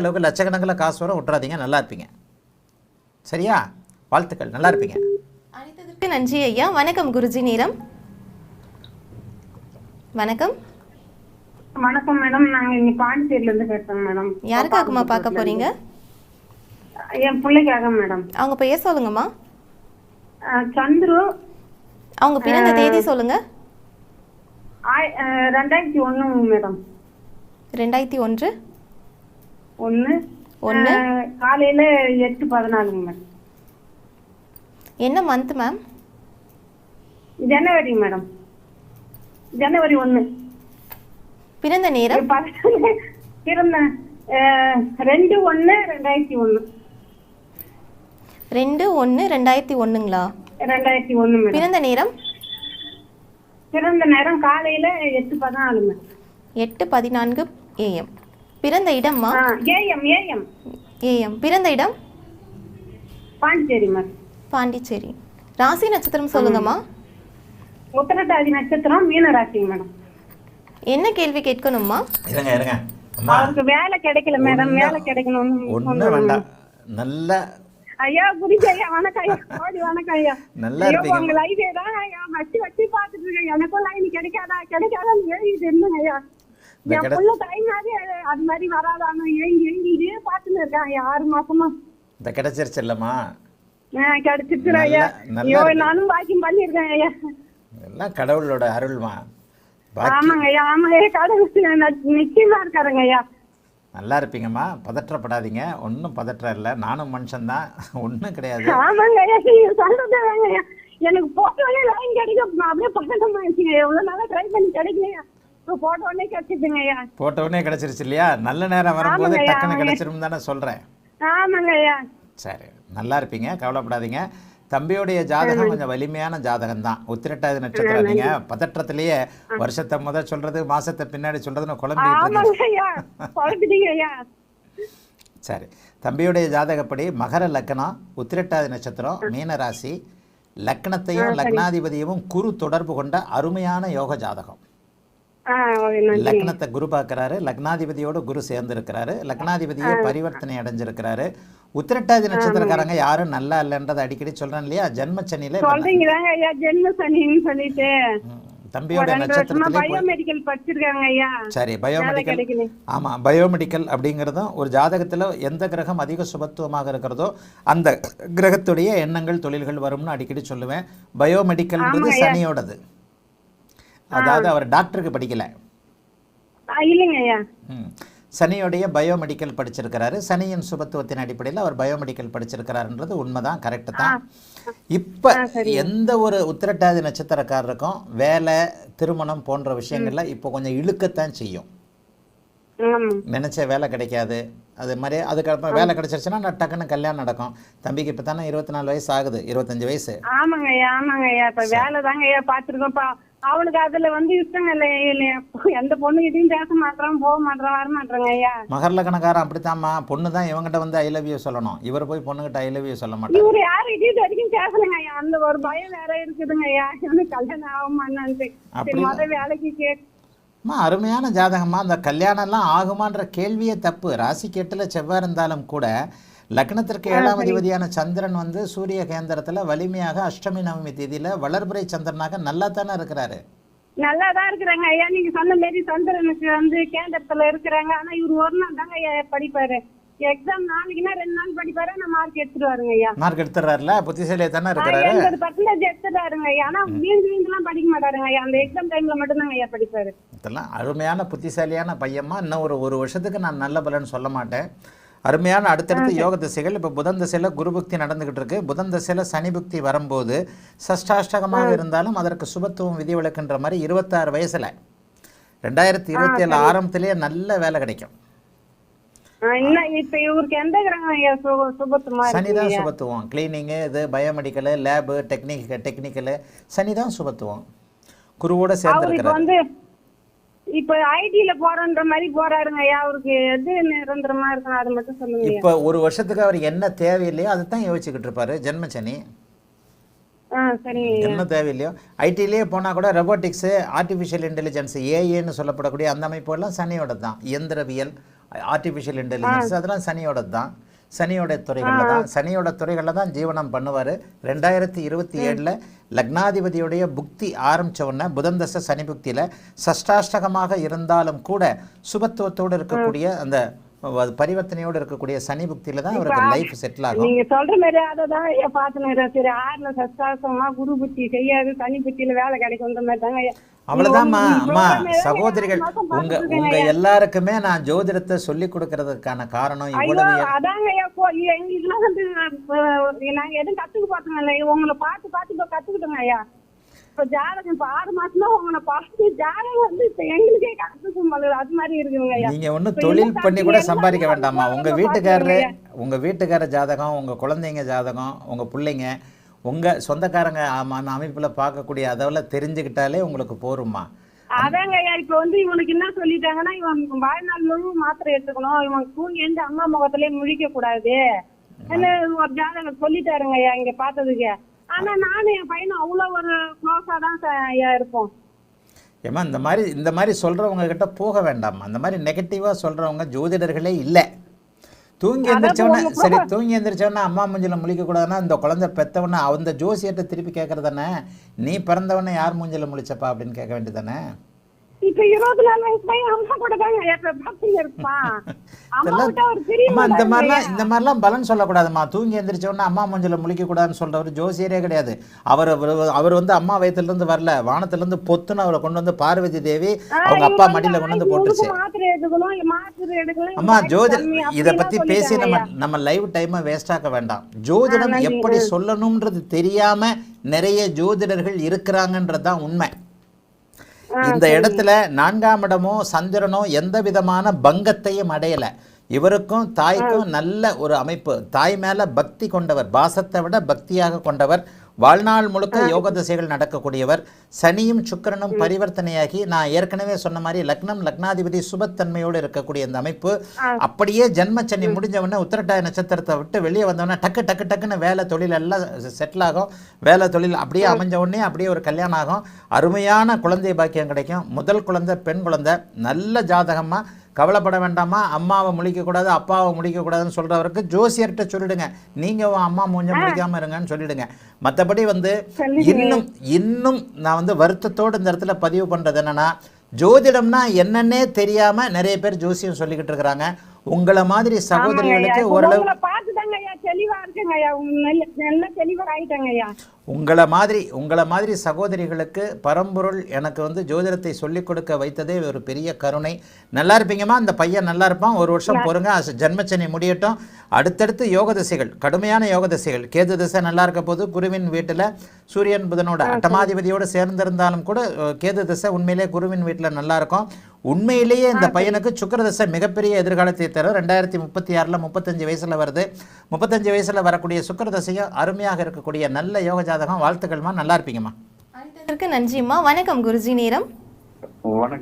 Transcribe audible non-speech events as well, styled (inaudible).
அளவுக்கு லட்சக்கணக்கில் காசு வரும் விட்டுறாதீங்க நல்லா இருப்பீங்க. சரியா? வாழ்த்துக்கள் நல்லா இருப்பீங்க. அழைத்ததற்கு நன்றி ஐயா. வணக்கம் குருஜி நேரம் வணக்கம். வணக்கம் மேடம். நாங்க இங்க பாண்டிச்சேரியில இருந்து பேசுறோம் மேடம். யாருக்காகம்மா பார்க்க போறீங்க? என் பிள்ளைக்காக மேடம். அவங்க பெயர் சொல்லுங்கம்மா. சந்துரு. அவங்க பிறந்த தேதி சொல்லுங்க. ரெண்டாயிரத்தி ஒண்ணு மேடம். ரெண்டாயிரத்தி ஒன்று. ஒண்ணு. அஹ் காலையில எட்டு பதினாலுங்க மேடம் என்ன மந்த் மேம் ஜனவரி மேடம். ஜனவரி ஒண்ணு. பிறந்த நேரம்? பிறந்த ரெண்டு ஒண்ணு ரெண்டாயிரத்தி ஒண்ணு. ரெண்டு ஒன்று ரெண்டாயிரத்தி ஒன்றுங்களா ரெண்டாயிரத்தி மேடம். பிறந்த நேரம்? பிறந்த நேரம் காலையில எட்டு பதினாலு எட்டு பதினான்கு ஏஎம் பிறந்த இடம்மா ஏஎம் ஏஎம். ஏஎம். பிறந்த இடம்? பாண்டிச்சேரி மேடம் பாண்டிச்சேரி. ராசி நட்சத்திரம் சொல்லுங்கம்மா உத்தரட்டாதி நட்சத்திரம் மீன ராசிங்க மேடம். என்ன கேள்வி கேட்கணும்மா இருங்க இருங்க. அம்மா. அவருக்கு வேலை கிடைக்கல மேடம். வேலை கிடைக்கணும் ஒன்றும் வேண்டாம். நல்ல ஐயா புரியுது ஐயா வணக்கம் ஐயா. ஓடி வணக்கம் ஐயா. நல்லா இருப்பீங்க. உங்க லைஃப் தான் ஐயா வச்சு வச்சு பாத்துட்டு இருக்கேன். எனக்கும் லைன் கிடைக்காதா? கிடைக்காதான்னு ஏங்கிட்டு இருந்தேங்க ஐயா. என் புள்ள அது மாதிரி வராதான்னு ஏங்கி ஏங்கிட்டே இருக்கேன். ஆறு மாசமா. இந்த கிடைச்சிருச்சு இல்லைம்மா. ஆ, கிடைச்சிருச்சு ஐயா. நானும் பாக்கியம் பண்ணியிருக்கேன் ஐயா. எல்லாம் கடவுளோட அருள்மா. ஆமாங்க ஐயா ஆமாங்க. ஐயா கடவுள் நிச்சயமா இருக்காருங்க ஐயா. நல்லா இருப்பீங்கம்மா. பதற்றப்படாதீங்க. ஒன்றும் பதற்றம் இல்லை. நானும் மனுஷன்தான். (laughs) ஒன்றும் கிடையாது. ஆமாங்க ஐயா. சொல்றது எனக்கு போட்டோடனே லைன் கிடைக்கும் அப்படியே பக்கத்துல ஆயிடுச்சுங்க எவ்வளவு நாளா ட்ரை பண்ணி கிடைக்கலையா? இப்போ போட்ட உடனே கிடைச்சிதுங்க ஐயா. போட்ட உடனே கிடைச்சிருச்சு இல்லையா? நல்ல நேரம் வரும்போது டக்குன்னு. கிடைச்சிரும் தானே சொல்கிறேன் ஆமாங்க ஐயா. சரி நல்லா இருப்பீங்க கவலைப்படாதீங்க. தம்பியுடைய ஜாதகம் கொஞ்சம் வலிமையான ஜாதகம் தான். உத்திரட்டாதி நட்சத்திரம் நீங்க பதற்றத்திலேயே வருஷத்தை முத சொல்றது மாசத்தை பின்னாடி சொல்றதுன்னு குழம்பிட்டு சரி தம்பியுடைய ஜாதகப்படி மகர லக்னம் உத்திரட்டாதி நட்சத்திரம் மீன ராசி லக்னத்தையும் லக்னாதிபதியவும் குரு தொடர்பு கொண்ட அருமையான யோக ஜாதகம். லக்னத்தை குரு பார்க்கறாரு. லக்னாதிபதியோட குரு சேர்ந்திருக்கிறாரு. லக்னாதிபதியை பரிவர்த்தனை அடைஞ்சிருக்கிறாரு. உத்திரட்டாதி நட்சத்திரக்காரங்க யாரும் நல்லா இல்லைன்றதை அடிக்கடி சொல்றேன் இல்லையா? ஜென்ம சனின்னு சொல்லிட்டு. தம்பியோட நட்சத்திரத்திலே பயோமெடிக்கல் படிச்சிருக்காங்க ஐயா. சரி பயோமெடிக்கல் கிடைக்கல. ஆமா பயோமெடிக்கல் அப்படிங்கிறதும் ஒரு ஜாதகத்துல எந்த கிரகம் அதிக சுபத்துவமாக இருக்கிறதோ அந்த கிரகத்துடைய எண்ணங்கள் தொழில்கள் வரும்னு அடிக்கடி சொல்லுவேன். பயோமெடிக்கல்ன்றது சனியோடது. அதாவது அவர் டாக்டருக்கு படிக்கல. சனியோடைய பயோமெடிக்கல் படிச்சிருக்கிறாரு. சனியின் சுபத்துவத்தின் அடிப்படையில் அவர் பயோமெடிக்கல் படிச்சிருக்கிறாருன்றது உண்மைதான் கரெக்டு தான். இப்போ எந்த ஒரு உத்திரட்டாதி நட்சத்திரக்காரருக்கும் வேலை திருமணம் போன்ற விஷயங்கள்ல இப்போ கொஞ்சம் இழுக்கத்தான் செய்யும். நினைச்ச வேலை கிடைக்காது. அது மாதிரி அதுக்கப்புறம் வேலை கிடைச்சிருச்சுன்னா நான் டக்குன்னு கல்யாணம் நடக்கும். தம்பிக்கு இப்போ தானே இருபத்தி நாலு வயசு ஆகுது இருபத்தஞ்சு வயசு. ஆமாங்க ஐயா ஆமாங்க ஐயா. இப்ப வேலை தாங்க ஐயா பாத்துருக்கோம். இப்ப அவனுக்கு அதுல வந்து இஷ்டம் இல்லை இல்லையா எந்த பொண்ணுகிட்டயும் பேச மாட்டான் போக மாட்டான் வர மாட்டாங்க ஐயா. மகர் லக்னக்காரன் அப்படித்தாம்மா. பொண்ணு தான் இவங்கிட்ட வந்து ஐ லவ் யூ சொல்லணும். இவர் போய் பொண்ணுகிட்ட ஐ லவ் யூ சொல்ல மாட்டார். இவரு யாருகிட்டயும் இது வரைக்கும் பேசலைங்க ஐயா. அந்த ஒரு பயம் வேற இருக்குதுங்க ஐயா. எனக்கு கல்யாணம் ஆகுமான்னு முத வேலைக்கு கே அம்மா அருமையான ஜாதகம்மா. அந்த கல்யாணம்லாம் ஆகுமான்ற கேள்வியே தப்பு. ராசிக்கு எட்டுல செவ்வாய் இருந்தாலும் கூட லக்னத்திற்கு ஏழாம் அதிபதியான சந்திரன் வந்து சூரிய கேந்திரத்துல வலிமையாக அஷ்டமி நவமி தேதியில வளர்பிறை சந்திரனாக நல்லா தானே இருக்கிறாரு. நல்லா தான் இருக்கிறாங்க ஐயா. நீங்க சொன்ன மாரி சந்திரனுக்கு வந்து கேந்திரத்துல இருக்கிறாங்க. ஆனா இவரு ஒரு நாள் தாங்க ஐயா படிப்பாரு. எக்ஸாம் நாளைக்குன்னா ரெண்டு நாள் படிப்பாரு. நான் மார்க் எடுத்துட்டு வருங்க ஐயா. மார்க் எடுத்துறாருல புத்திசாலியா தானே இருக்கிறாரு? எண்பது பர்சன்டேஜ் எடுத்துட்டாருங்க ஐயா. ஆனா வீந்து வீந்துலாம் படிக்க மாட்டாருங்க ஐயா. அந்த எக்ஸாம் டைம்ல மட்டும்தாங்க ஐயா படிப்பாரு. இதெல்லாம் அருமையான புத்திசாலியான பையன்மா இன்னும் ஒரு ஒரு வருஷத்துக்கு நான் நல்ல பலன் சொல்ல மாட்டேன். அருமையான அடுத்தடுத்த யோக திசைகள். இப்போ புதன் திசையில் குரு புக்தி நடந்துகிட்டு இருக்கு. புதன் திசையில் சனி புக்தி வரும்போது சஷ்டாஷ்டகமாக இருந்தாலும் அதற்கு சுபத்துவம் விதிவிலக்குன்ற மாதிரி இருபத்தாறு வயசுல ரெண்டாயிரத்தி இருபத்தி ஏழு ஆரம்பத்திலேயே நல்ல வேலை கிடைக்கும். ஆ, இன்னும் இப்ப இவருக்கு எந்த கிரகம் ஐயா? சுக சுபத்துமா சனி இருக்கு தான் சுபத்துவம். கிளீனிங்கு இது பயோமெடிக்கலு லேபு டெக்னிக் டெக்னிக்கலு சனி தான் சுபத்துவம். குருவோட அவரு இப்ப ஐடில போறன்ற மாதிரி போறாருங்க. ஐயா அவருக்கு எது நிரந்தரமா இருக்கும் அது மட்டும் சொல்லுங்க. இப்போ ஒரு வருஷத்துக்கு அவர் என்ன தேவையில்லையோ அதை தான் யோசிச்சுக்கிட்டு இருப்பாரு ஜென்மச்சனி. என்ன தேவையில்லையோ. ஐடிலேயே போனால் கூட ரொபோட்டிக்ஸு ஆர்டிஃபிஷியல் இன்டெலிஜென்ஸ் ஏஏன்னு சொல்லப்படக்கூடிய அந்த அமைப்புகள்லாம் சனியோட தான் இயந்திரவியல் ஆர்டிஃபிஷியல் இன்டெலிஜென்ஸ் அதெல்லாம் சனியோட தான் சனியோட துறைகளில் தான் சனியோட துறைகளில் தான் ஜீவனம் பண்ணுவார். ரெண்டாயிரத்தி இருபத்தி ஏழில் லக்னாதிபதியுடைய புக்தி ஆரம்பிச்ச உடனே புதன் தசை சனி புக்தியில் சஷ்டாஷ்டகமாக இருந்தாலும் கூட சுபத்துவத்தோடு இருக்கக்கூடிய அந்த பரிவர்த்தனையோடு இருக்கக்கூடிய சனி புக்தியில் தான் அவருக்கு லைஃப் செட்டில் ஆகும். நீங்க சொல்ற மாதிரி அததான் ஐயா பாத்துனேன் சரி ஆறுல சஸ்தாசமா குரு புத்தி செய்யாது சனி புத்தியில வேலை கிடைக்கும்ன்ற மாதிரி தாங்க நீங்க அம்மா சகோதரிகள் உங்க உங்க. எல்லாருக்குமே நான் ஜோதிடத்தை சொல்லி கொடுக்கறதுக்கான காரணம் இவ்வளவு அதாங்க எங்களுக்குலாம் வந்து நாங்க எதுவும் கத்துக்க இல்ல உங்களை பார்த்து பார்த்து இப்ப கத்துக்கிட்டோங்க ஐயா. இப்ப ஜாதகம் இப்ப ஆறு மாசமா உங்களை பார்த்து ஜாதகம் வந்து இப்ப எங்களுக்கே கத்துக்க முடியல அது மாதிரி இருக்குங்க நீங்க ஒன்றும் தொழில் பண்ணி கூட? சம்பாதிக்க வேண்டாமா உங்க வீட்டுக்காரரு உங்க வீட்டுக்கார ஜாதகம் உங்க குழந்தைங்க ஜாதகம் உங்க பிள்ளைங்க உங்க சொந்தக்காரங்க அமைப்புல பார்க்கக்கூடிய அதெல்லாம் தெரிஞ்சுக்கிட்டாலே உங்களுக்கு போருமா அதாங்க ஐயா இப்ப வந்து இவனுக்கு என்ன சொல்லிட்டாங்கன்னா இவன் வாழ்நாள் முழு மாத்திரை எடுத்துக்கணும் இவன் தூங்கி எழுந்து அம்மா முகத்திலே முழிக்க கூடாது என்ன ஜாதகம் சொல்லிட்டாருங்க ஐயா இங்க பார்த்ததுக்கு. ஆனா நானும் என் பையனும் அவ்வளவு ஒரு க்ளோஸா தான் இருப்போம். ஏமா இந்த மாதிரி இந்த மாதிரி சொல்றவங்க கிட்ட போக வேண்டாமா அந்த மாதிரி நெகட்டிவா சொல்றவங்க ஜோதிடர்களே இல்லை. தூங்கி எந்திரிச்சவொடனே சரி தூங்கி எந்திரிச்சவொடனே அம்மா மூஞ்சில முழிக்க கூடாதுன்னா இந்த குழந்தை பெத்தவொடனே அந்த ஜோசியத்தை திருப்பி கேட்கறது தானே நீ பிறந்தவொடனே யார் மூஞ்சில முழிச்சப்பா அப்படின்னு கேட்க வேண்டியதானே இப்ப இருபத்தி நாலு வயசு பையன் அம்மா கூட தாங்க இருப்பான் (laughs) இந்த மாதிரிலாம். இந்த மாதிரிலாம் பலன் சொல்லக்கூடாதும்மா தூங்கி எந்திரிச்ச உடனே அம்மா மூஞ்சில முழிக்க கூடாதுன்னு சொல்றவர் ஜோசியரே கிடையாது அவர் அவர் வந்து அம்மா வயித்துல இருந்து வரல வானத்துல இருந்து பொத்துன்னு அவரை கொண்டு வந்து பார்வதி தேவி அவங்க அப்பா மடியில கொண்டு வந்து போட்டுச்சு அம்மா ஜோதி இதை பத்தி பேசி நம்ம. நம்ம லைவ் டைமை வேஸ்டாக்க வேண்டாம் ஜோதிடம். எப்படி சொல்லணும்ன்றது தெரியாம நிறைய ஜோதிடர்கள் இருக்கிறாங்கன்றது தான் உண்மை இந்த இடத்துல நான்காம் இடமோ சந்திரனோ எந்த விதமான பங்கத்தையும் அடையல. இவருக்கும் தாய்க்கும் நல்ல ஒரு அமைப்பு. தாய் மேல பக்தி கொண்டவர் பாசத்தை விட பக்தியாக கொண்டவர். வாழ்நாள் முழுக்க யோக திசைகள் நடக்கக்கூடியவர் சனியும் சுக்கிரனும் பரிவர்த்தனையாகி நான் ஏற்கனவே சொன்ன மாதிரி லக்னம் லக்னாதிபதி சுபத்தன்மையோடு இருக்கக்கூடிய இந்த அமைப்பு. அப்படியே ஜென்ம சனி முடிஞ்ச உடனே உத்திரட்டாய நட்சத்திரத்தை விட்டு வெளியே வந்தோடனே டக்கு டக்கு டக்குன்னு வேலை தொழில் எல்லாம் செட்டில் ஆகும். வேலை தொழில் அப்படியே அமைஞ்ச உடனே அப்படியே ஒரு கல்யாணம் ஆகும். அருமையான குழந்தை பாக்கியம் கிடைக்கும். முதல் குழந்தை பெண் குழந்தை. நல்ல ஜாதகமாக கவலைப்பட வேண்டாமா? அம்மாவை முழிக்கக்கூடாது அப்பாவை முழிக்கக்கூடாதுன்னு சொல்கிறவருக்கு ஜோசியர்கிட்ட சொல்லிடுங்க. நீங்கள் உன் அம்மா மூஞ்ச முழிக்காமல் இருங்கன்னு சொல்லிடுங்க. மற்றபடி வந்து இன்னும் இன்னும் நான் வந்து வருத்தத்தோடு இந்த இடத்துல பதிவு பண்ணுறது என்னன்னா ஜோதிடம்னா என்னன்னே தெரியாமல் நிறைய பேர் ஜோசியம் சொல்லிக்கிட்டு இருக்கிறாங்க. உங்களை மாதிரி. சகோதரிகளுக்கு ஓரளவு தெளிவா இருக்குங்க ஐயா நல்ல தெளிவா ஆயிட்டாங்க ஐயா உங்களை மாதிரி உங்களை மாதிரி சகோதரிகளுக்கு பரம்பொருள் எனக்கு வந்து ஜோதிடத்தை சொல்லிக் கொடுக்க வைத்ததே ஒரு பெரிய கருணை. நல்லா இருப்பீங்கம்மா அந்த பையன் நல்லா இருப்பான். ஒரு வருஷம் பொறுங்க ஜென்மச்சனி முடியட்டும். அடுத்தடுத்து யோக திசைகள் கடுமையான யோக திசைகள். கேது திசை நல்லா இருக்க போது குருவின் வீட்டில் சூரியன் புதனோட அட்டமாதிபதியோடு சேர்ந்திருந்தாலும் கூட கேது திசை உண்மையிலே குருவின் வீட்டில் நல்லா இருக்கும். உண்மையிலேயே இந்த பையனுக்கு சுக்கிர திசை மிகப்பெரிய எதிர்காலத்தை தரும். ரெண்டாயிரத்தி முப்பத்தி ஆறில் முப்பத்தஞ்சு வயசில் வருது. முப்பத்தஞ்சு வயசில் வரக்கூடிய சுக்கிர திசையும் அருமையாக இருக்கக்கூடிய நல்ல யோக ஜாதகம். வாழ்த்துக்கள்மா. நல்லா இருப்பீங்கம்மா. நன்றிம்மா. வணக்கம் குருஜி. நேரம். வணக்கம்.